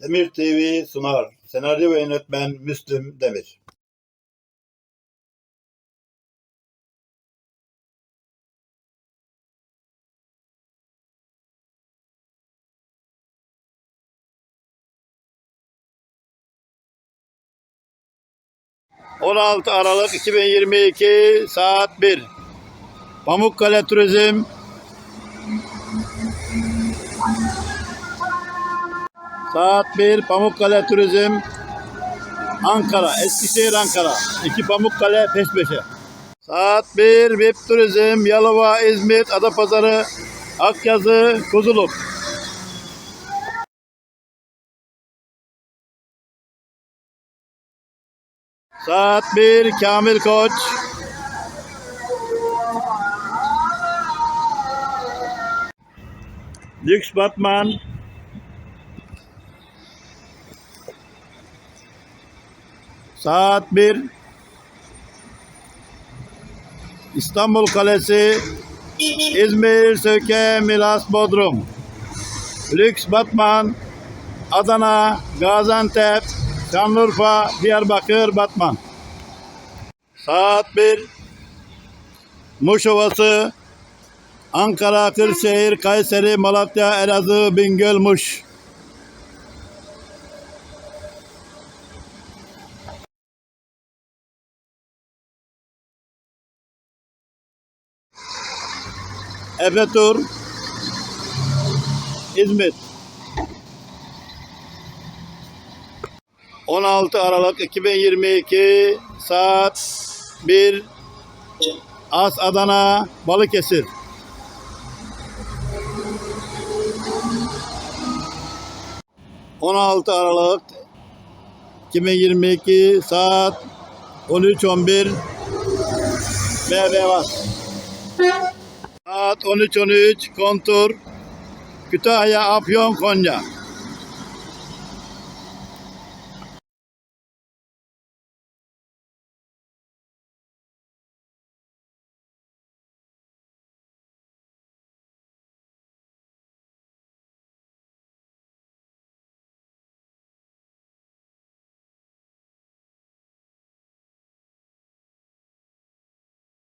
Demir TV sunar. Senaryo ve yönetmen Müslüm Demir. ...16 Aralık 2022 saat 1. Pamukkale Turizm Saat 1 Pamukkale Turizm Ankara, Eskişehir Ankara. İki Pamukkale peş peşe. Saat 1 VIP Turizm Yalova, İzmit, Adapazarı, Akyazı, Kuzuluk. Saat 1 Kamil Koç. Lüks Batman. Saat 1 İstanbul Kalesi İzmir Söke Milas Bodrum. Lüks Batman Adana Gaziantep Şanlıurfa Diyarbakır Batman. Saat 1 Muş Ovası Ankara, Kırşehir, Kayseri, Malatya, Elazığ, Bingöl, Muş. Efe Tur, İzmit. 16 Aralık 2022 saat 1 As Adana Balıkesir. ...16 Aralık 2022 saat 13.11 BB var. Saat 13.13 kontur Kütahya Afyon Konya.